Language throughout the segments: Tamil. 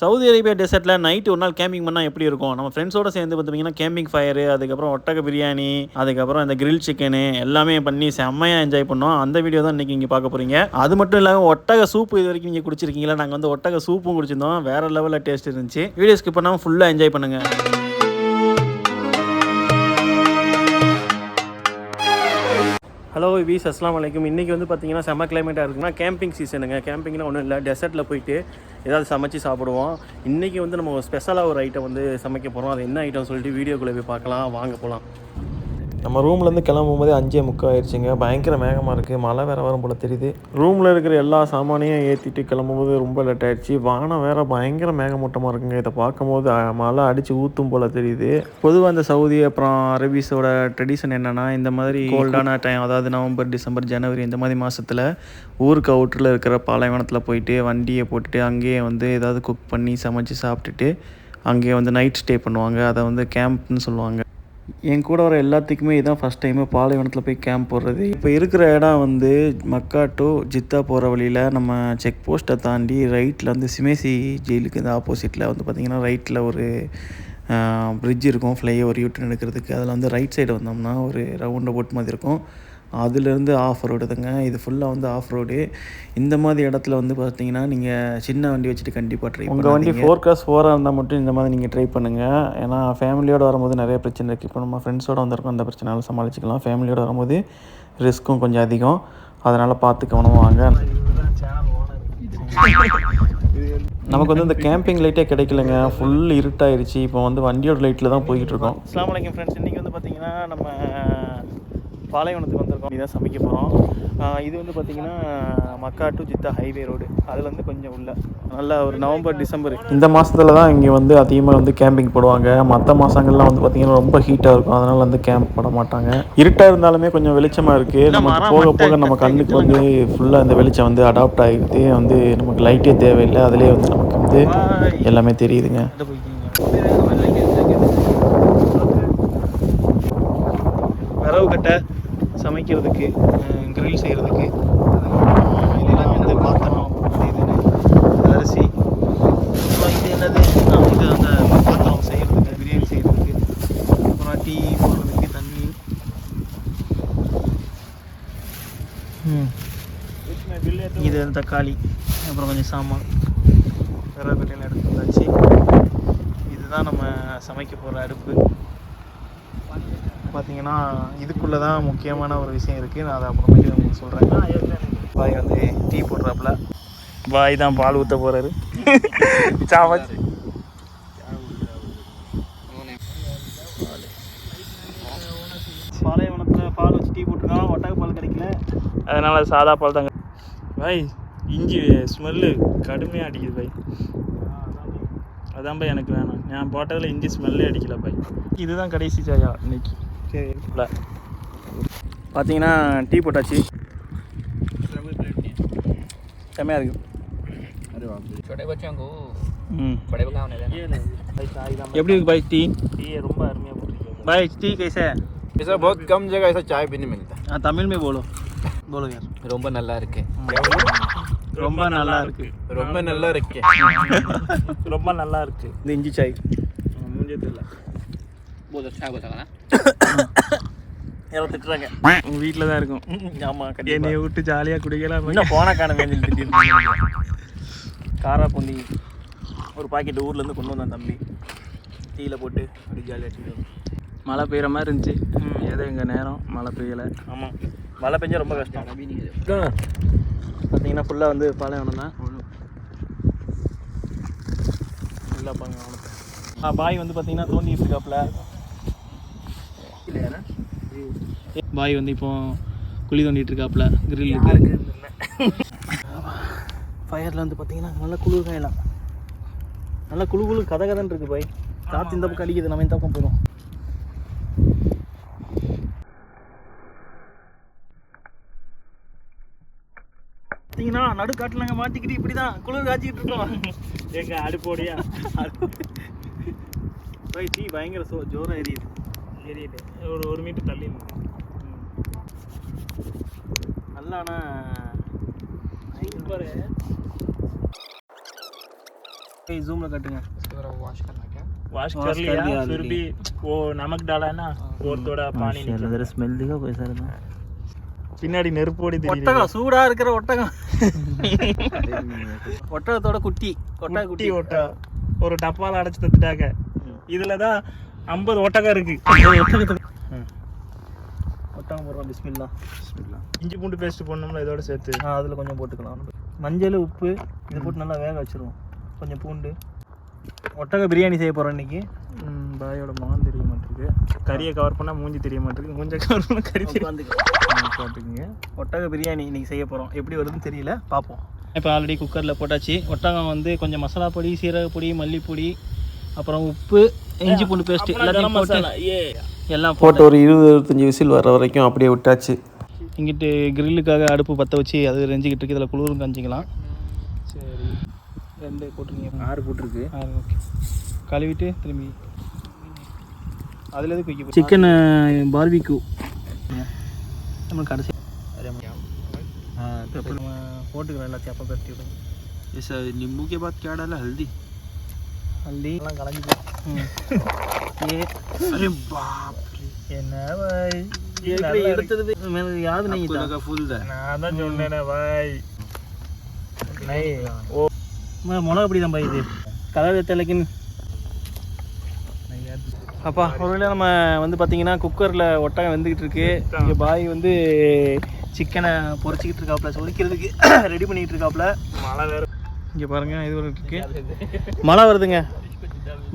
சவுதி அரேபியா டெசர்ட்டில் நைட்டு ஒரு நாள் கேம்பிங் பண்ணால் எப்படி இருக்கும்? நம்ம ஃப்ரெண்ட்ஸோட சேர்ந்து பார்த்தீங்கன்னா கேம்பிங் ஃபயரு அதுக்கப்புறம் ஒட்டக பிரியாணி அதுக்கப்புறம் இந்த கிரில் சிக்கனு எல்லாமே பண்ணி செம்மையாக என்ஜாய் பண்ணோம். அந்த வீடியோ தான் இன்றைக்கி இங்கே பார்க்க போகிறீங்க அது மட்டும் இல்லாமல் ஒட்டக சூப்பு இது வரைக்கும் நீங்கள் குடிச்சிருக்கீங்களா? நாங்கள் வந்து ஒட்டக சூப்பும் குடிச்சிருந்தோம். வேறு லெவலில் டேஸ்ட் இருந்துச்சு. வீடியோ ஸ்கிப் பண்ணாமல் ஃபுல்லாக என்ஜாய் பண்ணுங்கள் ஹலோ வீஸ் அஸ்லாம் வலைக்கும் இன்றைக்கி வந்து பார்த்திங்கன்னா செம்ம கிளைமேட்டாக இருக்குன்னா கேம்பிங் சீசனுங்க கேம்பிங்னா ஒன்றும் இல்லை. டெசர்ட்டில் போயிட்டு ஏதாவது சமைச்சு சாப்பிடுவோம். இன்றைக்கி வந்து நம்ம ஸ்பெஷலாக ஒரு ஐட்டம் வந்து சமைக்க போகிறோம் அது என்ன ஐட்டம் சொல்லிட்டு வீடியோக்குள்ளே போய் பார்க்கலாம். வாங்க போகலாம் நம்ம ரூம்லேருந்து கிளம்பும் போதே அஞ்சே முக்கால் ஆயிடுச்சுங்க பயங்கர மேகமாக இருக்குது மழை வேறு வரும் போல் தெரியுது. ரூமில் இருக்கிற எல்லா சாமானையும் ஏற்றிட்டு கிளம்பும்போது ரொம்ப லேட் ஆயிடுச்சு வானம் வேறு பயங்கர மேகமூட்டமாக இருக்குங்க. இதை பார்க்கும்போது மழை அடித்து ஊற்றும் போல் தெரியுது. பொதுவாக இந்த சவுதி அப்புறம் அரபிஸோட ட்ரெடிஷன் என்னென்னா இந்த மாதிரி கோல்டான டைம் அதாவது நவம்பர் டிசம்பர் ஜனவரி இந்த மாதிரி மாதத்தில் ஊருக்கு அவுட்டரில் இருக்கிற பாலைவனத்தில் போயிட்டு வண்டியை போட்டுட்டு அங்கேயே வந்து ஏதாவது குக் பண்ணி சமைச்சு சாப்பிட்டுட்டு அங்கேயே வந்து நைட் ஸ்டே பண்ணுவாங்க. அதை வந்து கேம்ப்னு சொல்லுவாங்க. என் கூட வர எல்லாத்துக்குமே இதான் ஃபஸ்ட் டைமு பாலைவனத்தில் போய் கேம்ப் போடுறது இப்போ இருக்கிற இடம் வந்து மக்கா டு ஜித்தா போகிற வழியில் நம்ம செக் போஸ்ட்டை தாண்டி ரைட்டில் வந்து சிமேசி ஜெயிலுக்கு இந்த ஆப்போசிட்டில் வந்து பார்த்திங்கன்னா ரைட்டில் ஒரு பிரிட்ஜ் இருக்கும். ஃப்ளைஓவர் யூட்டன் எடுக்கிறதுக்கு. அதில் வந்து ரைட் சைடு வந்தோம்னா ஒரு ரவுண்ட் போட் மாதிரி இருக்கும். அதுலேருந்து ஆஃப் ரோடுதுங்க இது ஃபுல்லாக வந்து ஆஃப் ரோடு இந்த மாதிரி இடத்துல வந்து பார்த்தீங்கன்னா நீங்கள் சின்ன வண்டி வச்சுட்டு கண்டிப்பாக ட்ரை உங்கள் வண்டி ஃபோர் கிளாஸ் ஃபோராக இருந்தால் மட்டும் இந்த மாதிரி நீங்கள் ட்ரை பண்ணுங்கள் ஏன்னா ஃபேமிலியோடு வரும்போது நிறைய பிரச்சனை இருக்குது இப்போ நம்ம ஃப்ரெண்ட்ஸோடு வந்திருக்கோம் அந்த பிரச்சனையால சமாளிச்சுக்கலாம். ஃபேமிலியோடு வரும்போது ரிஸ்க்கும் கொஞ்சம் அதிகம். அதனால் பார்த்து கவனமாக வாங்க. நமக்கு வந்து இந்த கேம்பிங் லைட்டே கிடைக்கலங்க. ஃபுல் இருட்டாயிருச்சு. இப்போ வந்து வண்டியோட லைட்டில் தான் போய்கிட்டு இருக்கோம். அஸ்லாம் வலைக்கம் ஃப்ரெண்ட்ஸ் இன்றைக்கி வந்து பார்த்திங்கன்னா நம்ம பாலைவனத்துக்கு வந்திருக்கோம் இதான் சமைக்க போகிறோம் இது வந்து பார்த்திங்கன்னா Mecca to Jeddah highway road அதில் வந்து கொஞ்சம் உள்ள நல்ல ஒரு நவம்பர் டிசம்பர் இந்த மாதத்துல தான் இங்கே வந்து அதிகமாக வந்து கேம்பிங் போடுவாங்க மற்ற மாதங்கள்லாம் வந்து பார்த்திங்கன்னா ரொம்ப ஹீட்டாக இருக்கும் அதனால் வந்து கேம்ப் போட மாட்டாங்க இருட்டாக இருந்தாலுமே கொஞ்சம் வெளிச்சமாக இருக்குது நமக்கு போக போக நம்ம கண்ணுக்கு வந்து ஃபுல்லாக இந்த வெளிச்சம் வந்து அடாப்ட் ஆகிடுது வந்து நமக்கு லைட்டே தேவையில்லை அதிலே வந்து நமக்கு வந்து எல்லாமே தெரியுதுங்க விரவு கட்டை சமைக்கிறதுக்கு கிரில் செய்கிறதுக்கு இதெல்லாம் வந்து பாத்திரம் அது இதுன்னு அரிசி. அப்புறம் இது என்னது? இது அந்த பாத்திரம் செய்கிறதுக்கு பிரியாணி செய்கிறதுக்கு அப்புறம் டீ போடுறதுக்கு தண்ணி. ம். இது வந்து தக்காளி. அப்புறம் கொஞ்சம் சாமான் விரவு கட்டையில் எடுத்து வந்தாச்சு இதுதான் நம்ம சமைக்க போகிற அடுப்பு. பார்த்தீங்கன்னா இதுக்குள்ளே தான் முக்கியமான ஒரு விஷயம் இருக்குது நான் அதை அப்புறமேட்டு உங்களுக்கு சொல்கிறேன் பாய் வந்து டீ போடுறாப்புல. பாய் தான் பால் ஊற்ற போகிறாரு சாவச்சு பாலைவனத்தில் பால் வச்சு டீ போட்டிருக்கான் ஒட்டக பால் கிடைக்கல. அதனால் சாதா பால் தாங்க பாய் இஞ்சி ஸ்மெல்லு கடுமையாக அடிக்குது பாய். அதான் பாய் எனக்கு வேணாம். நான் போட்டதில் இஞ்சி ஸ்மெல்லே அடிக்கல பாய். இதுதான் கடைசி சாயா இன்னைக்கு. சரி பார்த்தீங்கன்னா டீ போட்டாச்சு செம்மையாக இருக்கு छोटे बच्चों को ம் बड़े पकाने देना எப்படி இருக்கு பாய் டீ டீ ரொம்ப அருமையாக போட்டிருக்கு பாய் டீ कैसे ऐसा बहुत कम जगह ऐसा चाय भी नहीं मिलता हाँ तमिल में बोलो बोलो यार ரொம்ப நல்லா இருக்கு ரொம்ப நல்லா இருக்கு ரொம்ப நல்லா இருக்கு ரொம்ப நல்லா இருக்கு இந்த இஞ்சி சாய் மூஞ்சே தெரியல बहुत अच्छा बोला ना யாரோ திட்டுறாங்க. உங்கள் வீட்டில் தான் இருக்கும். ஆமாம் என்னை விட்டு ஜாலியாக குடிக்கலாம் இன்னும் போன காணமே காரா பூந்தி ஒரு பாக்கெட் ஊர்லேருந்து கொண்டு வந்தான் தம்பி. டீயில் போட்டு அப்படி ஜாலியாக வச்சுக்கிட்டு மழை பெய்கிற மாதிரி இருந்துச்சு. ஏதோ எங்கள் நேரம் மழை பெய்யலை. ஆமாம் மழை பெஞ்சா ரொம்ப கஷ்டம். பார்த்தீங்கன்னா ஃபுல்லாக வந்து பாலைவனம் தான் நல்லா பாங்க ஆ பாய் வந்து பார்த்தீங்கன்னா தோண்டிட்டு இருக்காப்புல பாய் வந்து இப்போ குழி தோண்டிட்டு இருக்காப்புல கிரில்லுக்கு ஃபயரில் வந்து பார்த்தீங்கன்னா நல்லா குளிர் காயலாம். நல்லா குழு குழு கதை கதன்னு இருக்கு பாய். காற்று இந்த பக்கம் அடிக்குது நம்ம இந்த பக்கம் போயிடும். பார்த்தீங்கன்னா நடுக்காட்டில் நாங்கள் மாட்டிக்கிட்டு இப்படி தான் குளிர் காய்ச்சிக்கிட்டு இருக்கோம். எங்க அடுப்போடியா பாய் டீ பயங்கர சோ ஜோராக எரியுது. எரியுது ஒரு ஒரு மீட்டர் தள்ளி நிக்கு. நல்லா ஆனால் சூப்பரு ஜூமில் கட்டுங்க इसको जरा वॉश करना क्या वॉश Wash कर कर लिया दिया फिर already। भी वो नमक डाला है ना और थोड़ा पानी निकल जरा स्मेल दिखा कोई सारा பின்னாடி நெருப்போடி தெரியுது ஒட்டகம் சூடா இருக்கிற ஒட்டகம் ஒட்டகத்தோட குட்டி ஒட்டக குட்டி ஒட்டா ஒரு டப்பால அடைச்சு தந்துட்டாங்க இதுல தான் ஐம்பது ஒட்டகம் இருக்கு. ஒட்டகம் போடுறோம் பிஸ்மில்லா இஞ்சி பூண்டு பேஸ்ட் போடணும்ல இதோட சேர்த்து. அதில் கொஞ்சம் போட்டுக்கலாம். மஞ்சள் உப்பு இதை போட்டு நல்லா வேக வச்சிருவோம். கொஞ்சம் பூண்டு. ஒட்டக பிரியாணி செய்ய போகிறோம் இன்னைக்கு. பாயோட முகம் தெரிய மாட்டிருக்கு கறியை கவர் பண்ணா மூஞ்சி தெரிய மாட்டிருக்கு மூஞ்ச கவர் பண்ணா கறி பார்த்துக்குங்க ஒட்டக பிரியாணி இன்னைக்கு செய்ய போகிறோம் எப்படி வருதுன்னு தெரியல. பார்ப்போம் இப்போ ஆல்ரெடி குக்கரில் போட்டாச்சு. ஒட்டகம் வந்து கொஞ்சம் மசாலா பொடி சீரக பொடி மல்லிப்பொடி அப்புறம் உப்பு இஞ்சி பூண்டு பேஸ்ட் எல்லாத்தையும் போட்டு எல்லாம் போட்டு ஒரு இருபது இருபத்தஞ்சி விசில் வர வரைக்கும் அப்படியே விட்டாச்சு இங்கிட்டு கிரில்லுக்காக அடுப்பு பற்ற வச்சு அது ரெஞ்சிக்கிட்டு இருக்கு இதில் குளிரும் கஞ்சிக்கலாம் சரி ரெண்டு போட்டுருங்க ஆறு போட்டிருக்கு ஆ ஓகே கழுவிட்டு திரும்பி அதில் எது குயிக்க சிக்கன் பார்பிக்யூ நம்ம கடைசி பெப்பர் நம்ம போட்டுக்கிறோம் எல்லாத்தையும் அப்போ பெருட்டி விடுங்க इस नींबू के बाद क्या डाला हल्दी மல்லி எல்லாம் கலஞ்சி மிளகாப்படிதான் பாய் இது கலர் தலைக்குன்னு அப்பா ஒருவேளை நம்ம வந்து பார்த்தீங்கன்னா குக்கரில் ஒட்டகம் வெந்துக்கிட்டு இருக்கு. இங்கே பாய் வந்து சிக்கனை பொறிச்சிக்கிட்டு இருக்காப்புல சொரிக்கிறதுக்கு. ரெடி பண்ணிக்கிட்டு இருக்காப்புல மழை வேற இங்கே பாருங்க இது ஒரு இருக்கு. மழை வருதுங்க.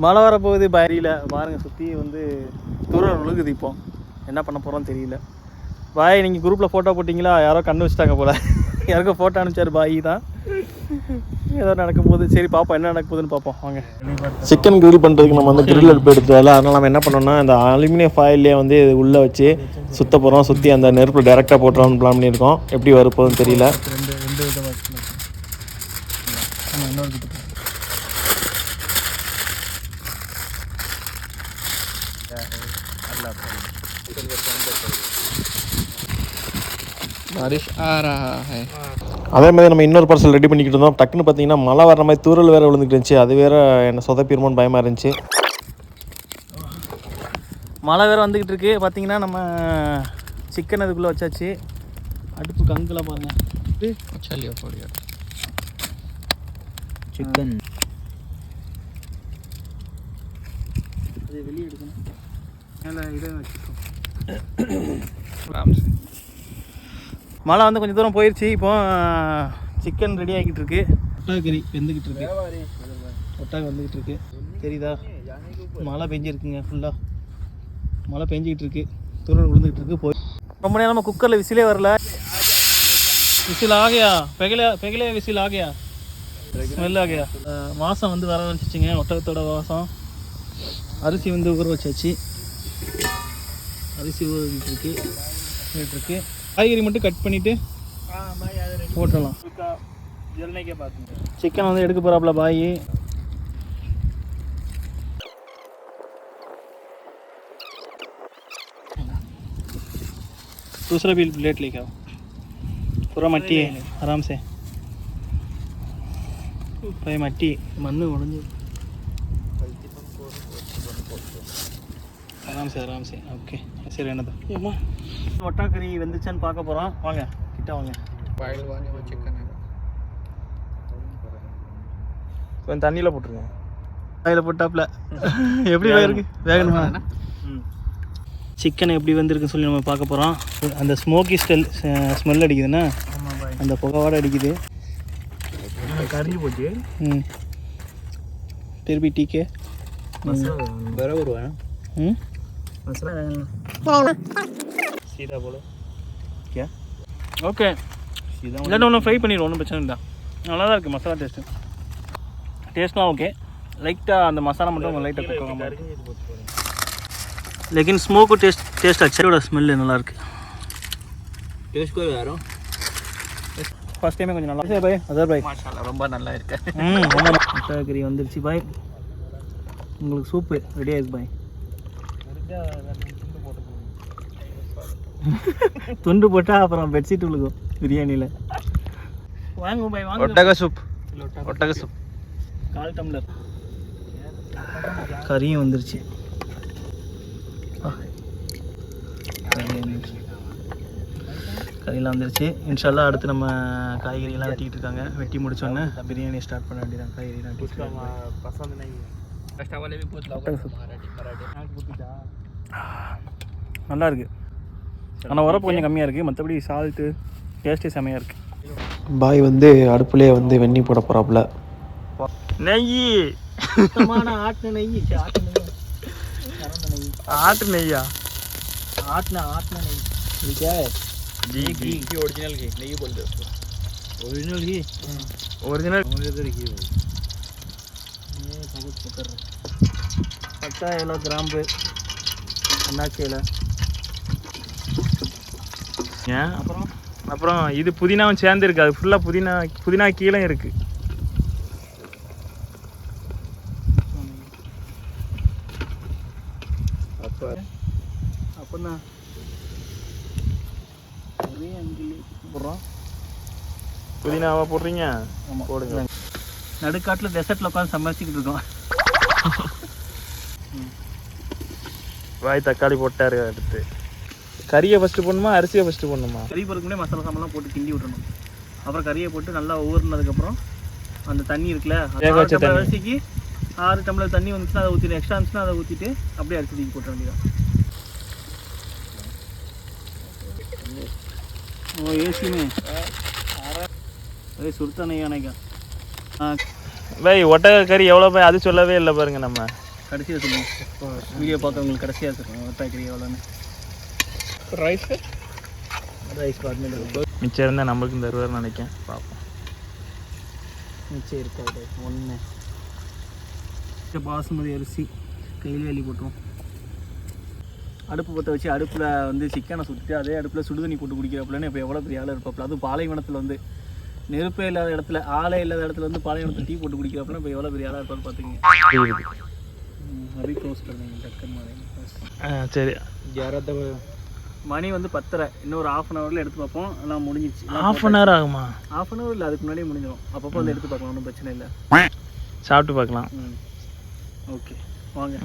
மழை வரப்போகுது பாரியில் பாருங்க சுற்றி வந்து தூரம் விழுகுது இப்போ. என்ன பண்ண போகிறோம் தெரியல. பாய் நீங்கள் குரூப்பில் ஃபோட்டோ போட்டிங்களா? யாரோ கண்ணு வச்சுட்டாங்க போல. யாருக்கோ ஃபோட்டோ அனுப்பிச்சார் பாய் தான். ஏதோ நடக்க போகுது சரி பார்ப்போம் என்ன நடக்க போகுதுன்னு பார்ப்போம் வாங்க. சிக்கன் கிரில் பண்ணுறதுக்கு நம்ம வந்து கிரில் அடுப்பு எடுத்து வரல அதனால் நம்ம என்ன பண்ணோம்னா இந்த அலுமினியம் ஃபாயிலே வந்து இது உள்ளே வச்சு சுத்த போகிறோம் சுற்றி அந்த நெருப்பில் டேரெக்டாக போட்டுறோம்னு பிளான் பண்ணியிருக்கோம். எப்படி வரப்போகுதுன்னு தெரியல ரெண்டு ரெண்டு விதமாக இன்னொரு बारिश आ रहा है அதே மாதிரி நம்ம இன்னொரு பார்சல் ரெடி பண்ணிக்கிட்டு இருந்தோம் டக்குன்னு பார்த்தீங்கன்னா மழை வர மாதிரி தூரல் வேறு விழுந்துட்டு இருந்துச்சு அது வேற என்ன சொதப்பிடுமோன்னு பயமாக இருந்துச்சு மழை வேறு வந்துக்கிட்டு இருக்கு பார்த்தீங்கன்னா நம்ம சிக்கன் அதுக்குள்ளே வச்சாச்சு அடுப்பு கங்கில் பாருங்க चलिए थोड़ी சிக்கன் அது வெளியே எடுக்கணும் மேலே இதை வச்சுக்கோ आराम से மழை வந்து கொஞ்சம் தூரம் போயிடுச்சு இப்போ சிக்கன் ரெடி ஆகிட்டு இருக்கு ஒட்டகக்கறி வெந்துக்கிட்டு இருக்கு ஒட்டகம் வந்துக்கிட்டு இருக்கு தெரியுதா? மழை பெஞ்சிருக்குங்க ஃபுல்லாக மழை பெஞ்சிக்கிட்டு இருக்கு தூரம் விழுந்துக்கிட்டு இருக்கு போய். ரொம்ப நேரமாக குக்கரில் விசிலே வரல. விசில் ஆகையா? பெகலே பெகலே விசில் ஆகையா? ஸ்மெல் ஆகையா? வாசம் வந்து வர ஆரம்பிச்சிச்சுங்க ஒட்டகத்தோட வாசம். அரிசி வந்து ஊற வச்சாச்சு. அரிசி இருக்கு ஊறிட்டு இருக்கு காய்கறி மட்டும் கட் பண்ணிவிட்டு போட்டுடலாம் சிக்கன் வந்து எடுக்க போகிறாப்புல பாய் दूसरा भी प्लेट लेके आओ पूरा मट्टी है आराम से भाई मट्टी मन उड़े आराम से आराम से ओके ऐसे रहना था வட்டாக்கறி வந்துச்சான்னு பார்க்க போகிறோம் வாங்க கிட்ட வாங்க. கொஞ்சம் தண்ணியில் போட்டுருங்க. தண்ணியில் போட்டாப்ல எப்படி இருக்கு? வேகணுமா? சிக்கன் எப்படி வந்திருக்குன்னு சொல்லி நம்ம பார்க்க போகிறோம் அந்த ஸ்மோக்கி ஸ்டெல் ஸ்மெல் அடிக்குதுன்னா அந்த புகவாடை அடிக்குது. கறிஞ்சு போச்சு. ம். திருப்பி டீக்கே. வர வருவேன் ம். மசாலா சீதா போல. Okay okay. சீதா இல்லை ஒன்று ஃப்ரை பண்ணிடுவோம் ஒன்றும் பிரச்சனை இல்லை. நல்லா தான் இருக்குது மசாலா டேஸ்ட்டு டேஸ்ட்லாம் ஓகே லைட்டாக அந்த மசாலா மட்டும் லைட்டாக குக் ஆகாமல் இருக்கு லேக்கின் ஸ்மோக்கு டேஸ்ட் டேஸ்ட் அச்சரியோட ஸ்மெல்லு நல்லாயிருக்கு டேஸ்ட் கூட யாரும் ஃபர்ஸ்ட் டைமே கொஞ்சம் நல்லா பாய் அதர் பாய் ரொம்ப நல்லா இருக்கு. ம் ரொம்ப கறி வந்துருச்சு பாய் உங்களுக்கு சூப்பு ரெடி ஆயிருக்கு பாய் துண்டு போட்டால் அப்புறம் பெட்ஷீட் விழுகும் பிரியாணியில். வாங்க பாய் வாங்க. ஒட்டக சூப் ஒட்டக சூப் கால் டம்ளர். கறியும் வந்துருச்சு. கறியெல்லாம் வந்துருச்சு. இன்ஷால்லாம் அடுத்து நம்ம காய்கறியெல்லாம் வெட்டிக்கிட்டு இருக்காங்க. வெட்டி முடிச்சோன்னே பிரியாணி ஸ்டார்ட் பண்ண வேண்டியதான் காய்கறிலாம் நல்லா இருக்குது ஆனால் உரப்பு கொஞ்சம் கம்மியாக இருக்குது மற்றபடி சால்ட்டு டேஸ்ட்டு செமையாக இருக்குது பாய் வந்து அடுப்புலேயே வந்து வெண்ணி போட போகிறாப்புல நெய் சுத்தமான ஆட்டு நெய் ச்சே, ஆட்டு நெய் கறந்த நெய் ஆட்டு நெய்யா ஆட்டின ஆட்டின நெய் ये क्या है घी घी घी ओरिजिनल घी नहीं बोलते उसको ओरिजिनल घी ओरिजिनल ये बहुत पकड़ रहा பட்டா இலை கிராம்பு அண்ணாச்சி இலை ஏன் அப்புறம் அப்புறம் இது புதினாவும் சேர்ந்து இருக்கு அது ஃபுல்லாக புதினா புதினா கீழே இருக்கு. அப்படின்னா ஒரே அங்கிலி போடுறோம். புதினாவா போடுறீங்க? ஆமாம் போடுங்க. நடுக்காட்டில் டெசர்ட்டில் உட்காந்து சமைச்சிக்கிட்டு இருக்கோம். வாய் தக்காளி போட்டாரு அடுத்து. கறியை ஃபஸ்ட்டு போடணுமா அரிசியை ஃபஸ்ட்டு போடணுமா? கறி பொறுக்குமே மசாலா சாமெல்லாம் போட்டு கிண்டி விடணும் அப்புறம் கறியை போட்டு நல்லா ஊறினதுக்கப்புறம் அந்த தண்ணி இருக்குல்ல அரிசிக்கு ஆறு டம்ளர் தண்ணி வந்துச்சுன்னா அதை ஊற்றிட்டு எக்ஸ்ட்ரா இருந்துச்சுன்னா அதை ஊற்றிட்டு அப்படியே அரிசி தூக்கி போட்ட வேண்டியதான் ஓ ஏசிமே அதே சுருத்தானையா அணைக்கா பை ஒட்டகக்கறி எவ்வளோ பை அது சொல்லவே இல்லை பாருங்க நம்ம. கடைசியாக சொல்லுவோம் வீடியோ பார்த்தவங்களுக்கு கடைசியாக சொல்லுவோம் ஒட்டகக்கறி எவ்வளோன்னு. ரைஸ் ரைஸ் மிச்சம் இருந்தால் நம்மளுக்கும் தருவார்னு நினைக்கேன். பார்ப்போம். மிச்சம் இருக்காது. ஒன்று பாசுமதி அரிசி. கையில் வெளி போட்டுருவோம். அடுப்பு பற்ற வச்சு அடுப்பில் வந்து சிக்கனை சுற்றி அதே அடுப்பில் சுடுதண்ணி போட்டு குடிக்கிறப்பலன்னு இப்போ எவ்வளோ பெரிய ஆள் இருப்பாப்பில். அதுவும் பாலைவனத்தில் வந்து நெருப்பே இல்லாத இடத்துல ஆலை இல்லாத இடத்துல வந்து பாலைவனத்தில் டீ போட்டு குடிக்கிறப்பலாம் இப்போ எவ்வளோ பெரிய ஆளாக இருப்பான்னு பார்த்துங்க அப்படியே க்ளோஸ் பண்ணுங்க டக்கன் மாதிரி சரி. யாராவது மணி வந்து பத்தரை. இன்னொரு ஆஃப் அன் ஹவரில் எடுத்து பார்ப்போம். எல்லாம் முடிஞ்சிச்சு. ஹாஃப் அன் ஹவர் ஆகுமா? ஆஃப் அன் ஹவர் இல்லை அதுக்கு முன்னாடியே முடிஞ்சிடும் அப்பப்போ வந்து எடுத்து பார்க்கலாம் ஒன்றும் பிரச்சனை இல்லை. சாப்பிட்டு பார்க்கலாம். ம். ஓகே வாங்க.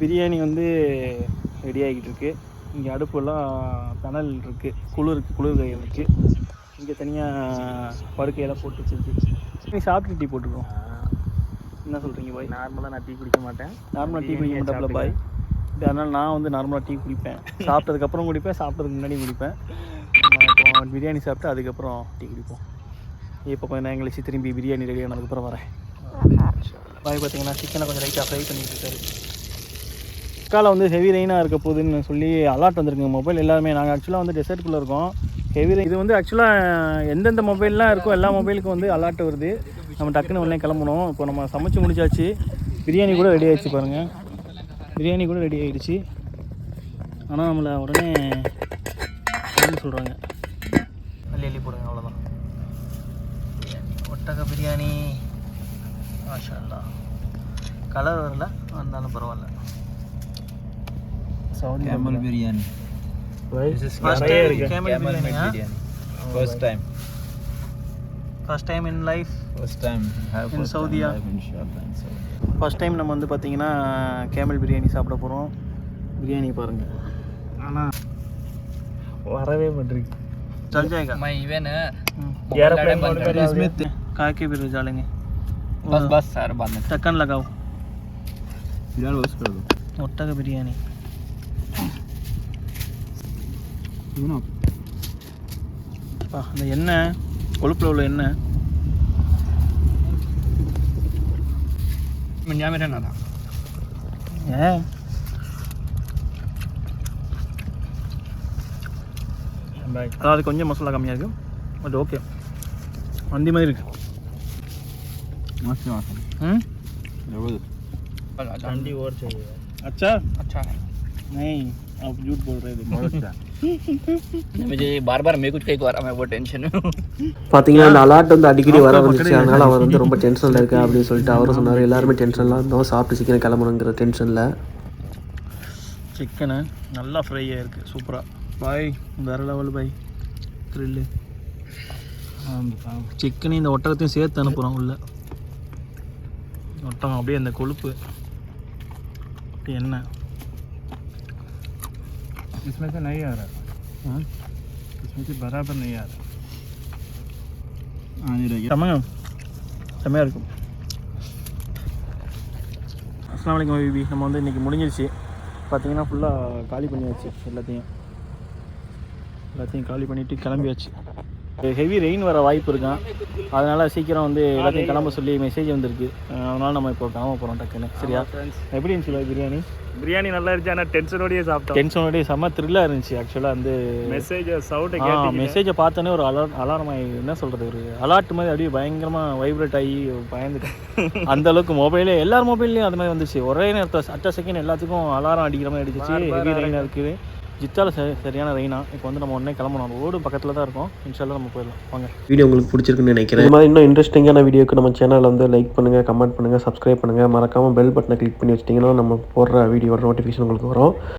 பிரியாணி வந்து ரெடி ஆகிட்டு இருக்கு. இங்கே அடுப்பெல்லாம் தணல் இருக்குது குளிர் குளிர் கை இருக்குது இங்கே தனியாக படுக்கையெல்லாம் போட்டு வச்சிருக்கு நீ சாப்பிட்டு டீ போட்டுருக்கோம் என்ன சொல்கிறீங்க பாய்? நார்மலாக நான் டீ குடிக்க மாட்டேன். நார்மலாக டீ குடிக்க மாட்டாப்ல பாய். அதனால் நான் வந்து நார்மலாக டீ குடிப்பேன். சாப்பிட்டதுக்கப்புறம் குடிப்பேன் சாப்பிட்டதுக்கு முன்னாடி குடிப்பேன். இப்போ பிரியாணி சாப்பிட்டு அதுக்கப்புறம் டீ குடிப்போம். இப்போ கொஞ்சம் நான் எங்களுக்கு திரும்பி பிரியாணி ரெடி ஆனதுக்கப்புறம் வரேன். பாய் பார்த்தீங்கன்னா சிக்கனை கொஞ்சம் லைட்டாக ஃப்ரை பண்ணிட்டு இருக்காரு. காலை வந்து ஹெவி ரெயினாக இருக்க போகுதுன்னு சொல்லி அலர்ட் வந்திருக்குங்க. மொபைல் எல்லாருமே நாங்கள் ஆக்சுவலாக வந்து டெசர்ட்குள்ளே இருக்கோம். ஹெவி இது வந்து ஆக்சுவலாக எந்தெந்த மொபைல்லாம் இருக்கோ எல்லா மொபைலுக்கும் வந்து அலர்ட் வருது. நம்ம டக்குன்னு உடனே கிளம்பணும். இப்போ நம்ம சமைச்சு முடிச்சாச்சு. பிரியாணி கூட ரெடி ஆயிடுச்சு பாருங்கள் பிரியாணி கூட ரெடி ஆகிடுச்சு ஆனால் நம்மளை உடனே சொல்கிறாங்க அள்ளி அள்ளி போடுங்க அவ்வளோதான் ஒட்டக பிரியாணி. மாஷல்லா கலர் வரல வந்தாலும் பரவாயில்ல. Sound camel biryani. First time camel biryani first time biryani, मिट हाँ? Biryani first time first time in life first time है In Saudi, yeah. इंशाल्लाह इन सऊदी ஃபர்ஸ்ட் டைம் நம்ம வந்து பார்த்தீங்கன்னா கேமல் பிரியாணி சாப்பிட போகிறோம் பிரியாணி பாருங்கள் ஆனால் வரவே மாட்டேங்குது चल जाएगा मैं इवन है एरोप्लेन मोड में इसमें कहा के फिर डालेंगे बस बस सर बाद में ढक्कन लगाओ फिलहाल बस कर दो ஒட்டக பிரியாணி அப்பா, அந்த எண்ணெய் கொழுப்பில் உள்ள எண்ணெய். ஞாபகம் ஏன்? அதாவது கொஞ்சம் மசாலா கம்மியாக இருக்கும். பட் ஓகே வண்டி மாதிரி இருக்கு. மாசம் மாசம் ம்? எவ்வளவு? வண்டி ஓடிச்சு. அச்சா. அச்சா. நெய் அப்படி போடுறது விஜய் பார் பார் மேகுட் கைக்கு வராம இப்போ அந்த அலாட் வந்து அடிக்கடி வர வந்துச்சு அவர் வந்து ரொம்ப டென்ஷன்ல இருக்கா அப்படின்னு சொல்லிட்டு அவரும் சொன்னாரு. எல்லாருமே டென்ஷன்லாம் இருந்தோம். சாப்பிட்டு சீக்கிரம் கிளம்பணுங்கிற டென்ஷன்ல சிக்கனு நல்லா ஃப்ரையாக இருக்கு சூப்பரா பாய் வேற லெவல் பாய் த்ரில்லு சிக்கனையும் இந்த ஒட்டகத்தையும் சேர்த்து அனுப்புகிறோம் உள்ள. ஒட்டகம் அப்படியே அந்த கொழுப்பு. என்ன? इसमें से नहीं आ रहा हाँ इसमें से बराबर नहीं आ रहा செம்மங்க செம்மையாக இருக்கும் அஸ்லாம் வலைக்கம் பிபி நம்ம வந்து இன்றைக்கி முடிஞ்சிருச்சு பார்த்தீங்கன்னா ஃபுல்லாக காலி பண்ணியாச்சு எல்லாத்தையும் எல்லாத்தையும் காலி பண்ணிவிட்டு கிளம்பியாச்சு ஹெவி ரெயின் வர வாய்ப்பு இருக்கான் அதனால் சீக்கிரம் வந்து எல்லாத்தையும் கிளம்ப சொல்லி மெசேஜ் வந்திருக்கு. அதனால் நம்ம இப்போ கிளம்ப போகிறோம் டக்குன்னு. சரியா? எப்படி இருந்துச்சு பிரியாணி? பிரியாணி நல்லா இருந்துச்சு ஆனால் டென்ஷனோடய சாப்பிட்டோம். டென்ஷனோடய செம்ம த்ரில்லாக இருந்துச்சு ஆக்சுவலாக வந்து. மெசேஜ் சவுண்டு மெசேஜை பார்த்தோன்னே ஒரு அலர்ட் அலாரம் ஆகி என்ன சொல்கிறது ஒரு அலர்ட் மாதிரி அப்படியே பயங்கரமாக வைப்ரேட் ஆகி பயந்துட்டேன். அந்த அளவுக்கு மொபைலே எல்லார் மொபைல்லையும் அது மாதிரி வந்துச்சு. ஒரே நேரத்தில் அட்ட செகண்ட் எல்லாத்துக்கும் அலாரம் அடிக்கிற மாதிரி அடிச்சிச்சு. ஹெவி ரெயினாக இருக்குது. ஜித்தால சரி சரியான ரெயினா இப்போ வந்து நம்ம உடனே கிளம்பணும். ரோடு பக்கத்தில் தான் இருக்கோம். இன்ஷால்லாம் நம்ம போயிடலாம். வாங்க. வீடியோ உங்களுக்கு பிடிச்சிருக்குன்னு நினைக்கிறேன். இது மாதிரி இன்னும் இன்ட்ரெஸ்டிங்கான வீடியோக்கு நம்ம சேனலில் வந்து லைக் பண்ணுங்கள் கமெண்ட் பண்ணுங்கள் சப்ஸ்கிரைப் பண்ணுங்கள் மறக்காமல் பெல் பட்டனை கிளிக் பண்ணி வச்சிட்டிங்கன்னா நம்ம போடுற வீடியோட நோட்டிஃபிகேஷன் உங்களுக்கு வரும்.